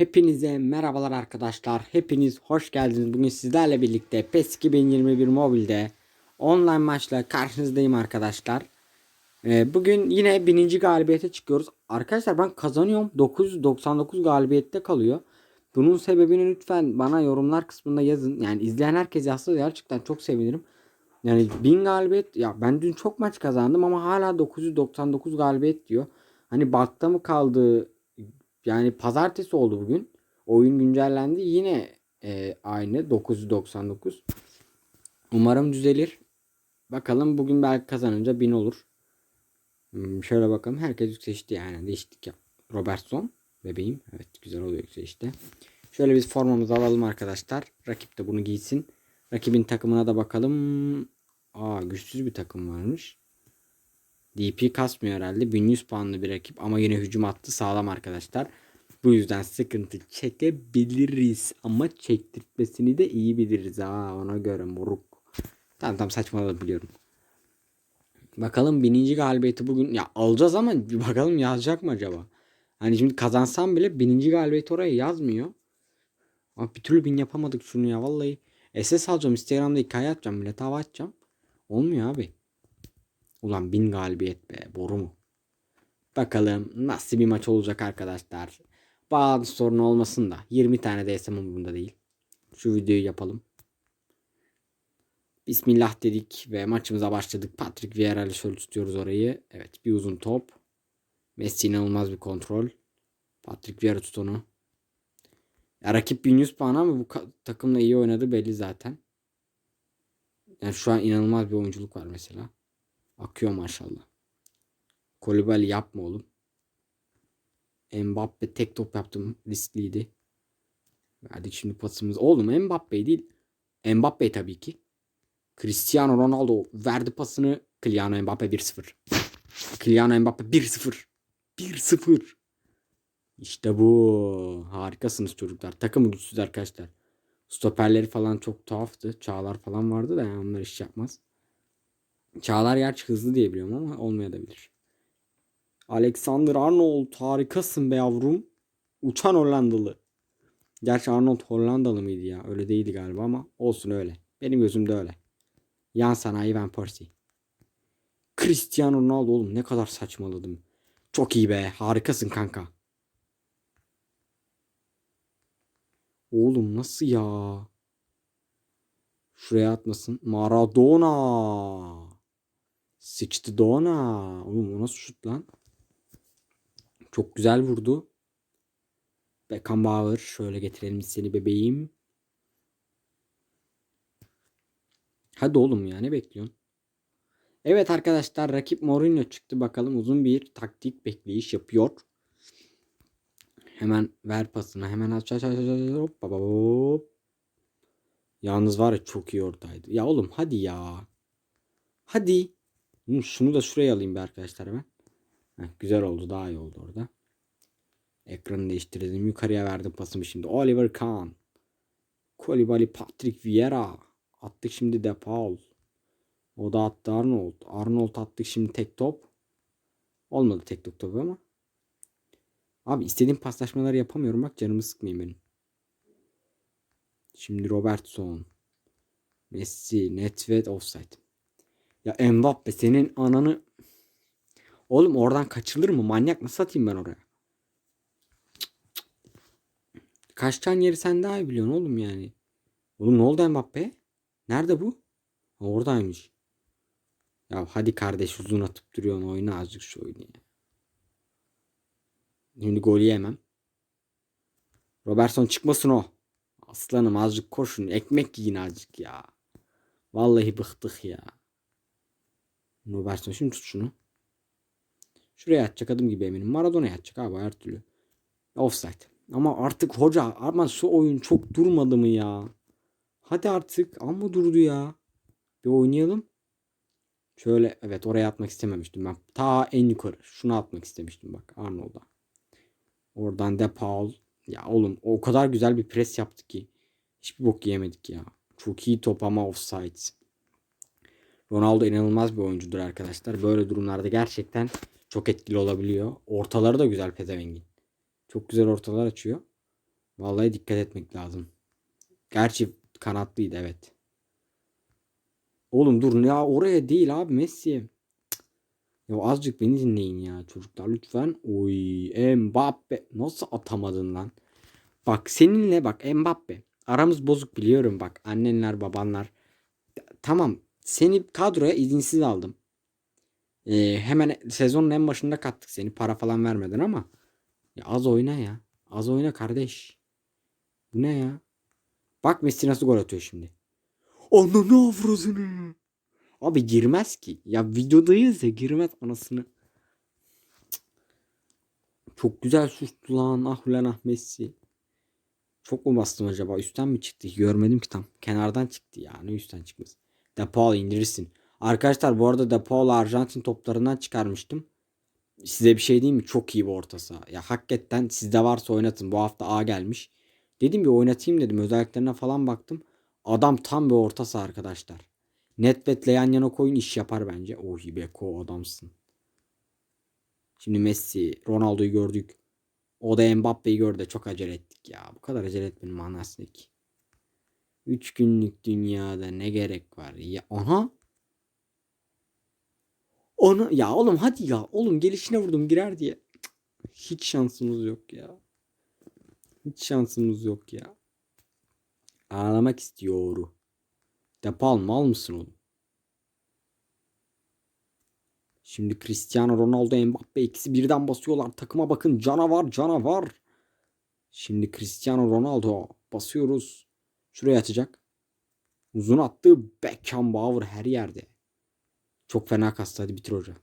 Hepinize merhabalar arkadaşlar. Hepiniz hoş geldiniz. Bugün sizlerle birlikte PES 2021 mobilde online maçla karşınızdayım arkadaşlar. Ee, bugün yine bininci galibiyete çıkıyoruz. Arkadaşlar ben kazanıyorum. 999 galibiyette kalıyor. Bunun sebebini lütfen bana yorumlar kısmında yazın. Yani izleyen herkes yazsa gerçekten çok sevinirim. Yani 1000 galibiyet ya ben dün çok maç kazandım ama hala 999 galibiyet diyor. Hani bakta mı kaldı yani pazartesi oldu bugün. Oyun güncellendi. Yine e, aynı 999. Umarım düzelir. Bakalım bugün belki kazanınca 1000 olur. Hmm, şöyle bakalım. Herkes yükselişti yani. Değişiklik yap. Robertson bebeğim. Evet güzel oluyor yükselişte. Şöyle biz formamızı alalım arkadaşlar. Rakip de bunu giysin. Rakibin takımına da bakalım. Aa güçsüz bir takım varmış. DP kasmıyor herhalde. 1100 puanlı bir rakip ama yine hücum attı sağlam arkadaşlar. Bu yüzden sıkıntı çekebiliriz. Ama çektirtmesini de iyi biliriz ha ona göre moruk. Tamam tamam saçmaladım biliyorum. Bakalım bininci galibiyeti bugün ya alacağız ama bakalım yazacak mı acaba? Hani şimdi kazansam bile bininci galibiyeti oraya yazmıyor. Ama bir türlü bin yapamadık şunu ya vallahi. SS alacağım Instagram'da hikaye atacağım millet hava atacağım. Olmuyor abi. Ulan bin galibiyet be boru mu? Bakalım nasıl bir maç olacak arkadaşlar. Bazı sorun olmasın da 20 tane de yesem umurumda değil. Şu videoyu yapalım. Bismillah dedik ve maçımıza başladık. Patrick Vieira ile şöyle tutuyoruz orayı. Evet bir uzun top. Messi inanılmaz bir kontrol. Patrick Vieira tut onu. Ya rakip 1100 puan ama bu takımla iyi oynadı belli zaten. Yani şu an inanılmaz bir oyunculuk var mesela. Akıyor maşallah. Kolibali yapma oğlum. Mbappe tek top yaptım. Riskliydi. Verdik şimdi pasımız. Oğlum Mbappe değil. Mbappe tabii ki. Cristiano Ronaldo verdi pasını. Kylian Mbappe 1-0. Kylian Mbappe 1-0. 1-0. İşte bu. Harikasınız çocuklar. Takım güçsüz arkadaşlar. Stoperleri falan çok tuhaftı. Çağlar falan vardı da yani onlar iş yapmaz. Çağlar gerçi hızlı diye biliyorum ama olmayabilir. Alexander Arnold harikasın be yavrum. Uçan Hollandalı. Gerçi Arnold Hollandalı mıydı ya? Öyle değildi galiba ama olsun öyle. Benim gözümde öyle. Yan sanayi Van Persie. Cristiano Ronaldo oğlum ne kadar saçmaladım. Çok iyi be. Harikasın kanka. Oğlum nasıl ya? Şuraya atmasın. Maradona. Sıçtı Dona. Oğlum o nasıl şut lan? Çok güzel vurdu. Beckenbauer. Şöyle getirelim seni bebeğim. Hadi oğlum ya ne bekliyorsun? Evet arkadaşlar rakip Mourinho çıktı. Bakalım uzun bir taktik bekleyiş yapıyor. Hemen ver pasını. Hemen aç aç aç aç hop, hop. Yalnız var ya çok iyi oradaydı. Ya oğlum hadi ya. Hadi. Şunu da şuraya alayım bir arkadaşlar ben. Heh, güzel oldu. Daha iyi oldu orada. Ekranı değiştirdim. Yukarıya verdim pasımı şimdi. Oliver Kahn. Kolibali Patrick Vieira. Attık şimdi De Paul. O da attı Arnold. Arnold attık şimdi tek top. Olmadı tek top tabii ama. Abi istediğim paslaşmaları yapamıyorum. Bak canımı sıkmayın benim. Şimdi Robertson. Messi. Netvet offside. Ya Mbappe senin ananı... Oğlum oradan kaçılır mı? Manyak nasıl atayım ben oraya? Kaç tane yeri sen daha iyi biliyorsun oğlum yani. Oğlum ne oldu Mbappe? Nerede bu? Oradaymış. Ya hadi kardeş uzun atıp duruyorsun oyna azıcık şu oyunu ya. Şimdi gol yemem. Robertson çıkmasın o. Aslanım azıcık koşun. Ekmek yiyin azıcık ya. Vallahi bıktık ya. Robertson şimdi tut şunu. Şuraya atacak adım gibi eminim. Maradona'ya atacak abi her türlü. Offside. Ama artık hoca ama şu oyun çok durmadı mı ya? Hadi artık amma durdu ya. Bir oynayalım. Şöyle evet oraya atmak istememiştim ben. Ta en yukarı. Şunu atmak istemiştim bak Arnold'a. Oradan De Paul. Ya oğlum o kadar güzel bir pres yaptık ki. Hiçbir bok yiyemedik ya. Çok iyi top ama offside. Ronaldo inanılmaz bir oyuncudur arkadaşlar. Böyle durumlarda gerçekten çok etkili olabiliyor. Ortaları da güzel pezevengin. Çok güzel ortalar açıyor. Vallahi dikkat etmek lazım. Gerçi kanatlıydı evet. Oğlum dur ya oraya değil abi Messi. Ya azıcık beni dinleyin ya çocuklar lütfen. Oy Mbappe nasıl atamadın lan? Bak seninle bak Mbappe. Aramız bozuk biliyorum bak annenler babanlar. Tamam seni kadroya izinsiz aldım. Ee, hemen sezonun en başında kattık seni para falan vermeden ama. Ya az oyna ya. Az oyna kardeş. Bu ne ya? Bak Messi nasıl gol atıyor şimdi. Ananı avradını. Abi girmez ki. Ya videodayız ya girmez anasını. Çok güzel sustu lan. Ah ulan ah Messi. Çok mu bastım acaba? Üstten mi çıktı? Görmedim ki tam. Kenardan çıktı ya. Ne üstten çıkmaz. De Paul indirirsin. Arkadaşlar bu arada De Paul'u Arjantin toplarından çıkarmıştım. Size bir şey diyeyim mi? Çok iyi bir orta saha. Ya hakikaten sizde varsa oynatın. Bu hafta A gelmiş. Dedim bir oynatayım dedim. Özelliklerine falan baktım. Adam tam bir orta saha arkadaşlar. Nedved'le yan yana koyun iş yapar bence. Ohi Beko adamsın. Şimdi Messi, Ronaldo'yu gördük. O da Mbappe'yi gördü. Çok acele ettik ya. Bu kadar acele etmenin manası ki? 3 günlük dünyada ne gerek var ya? Aha. Onu ya oğlum hadi ya. Oğlum gelişine vurdum girer diye. Hiç şansımız yok ya. Hiç şansımız yok ya. Ağlamak istiyor. Depal mal mısın oğlum? Şimdi Cristiano Ronaldo Mbappe ikisi birden basıyorlar. Takıma bakın canavar canavar. Şimdi Cristiano Ronaldo basıyoruz. Şuraya atacak. Uzun attı Beckenbauer her yerde. Çok fena kastı hadi bitir hoca.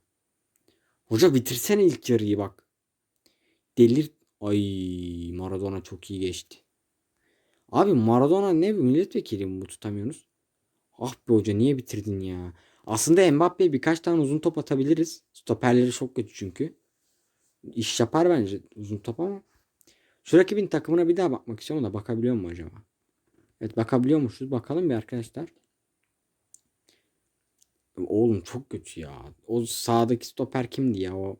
Hoca bitirsene ilk yarıyı bak. Delir. Ay Maradona çok iyi geçti. Abi Maradona ne milletvekili mi tutamıyorsunuz? Ah be hoca niye bitirdin ya? Aslında Mbappe'ye birkaç tane uzun top atabiliriz. Stoperleri çok kötü çünkü. İş yapar bence uzun top ama. Şu rakibin takımına bir daha bakmak istiyorum da bakabiliyor mu acaba? Evet bakabiliyormuşuz. Bakalım bir arkadaşlar. Oğlum çok kötü ya. O sağdaki stoper kimdi ya o?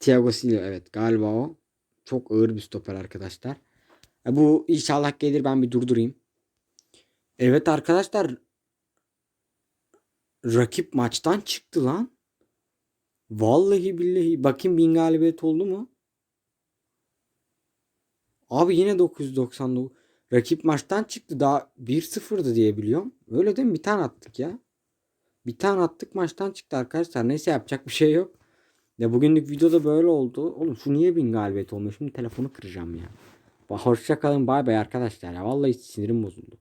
Thiago Silva evet galiba o. Çok ağır bir stoper arkadaşlar. E, bu inşallah gelir ben bir durdurayım. Evet arkadaşlar. Rakip maçtan çıktı lan. Vallahi billahi. Bakayım bin galibiyet oldu mu? Abi yine 999. Rakip maçtan çıktı. Daha 1-0'dı diye biliyorum. Öyle değil mi? Bir tane attık ya. Bir tane attık maçtan çıktı arkadaşlar. Neyse yapacak bir şey yok. Ya bugünlük videoda böyle oldu. Oğlum şu niye bin galibiyet olmuş? Şimdi telefonu kıracağım ya. Hoşça kalın bay bay arkadaşlar ya. Vallahi sinirim bozuldu.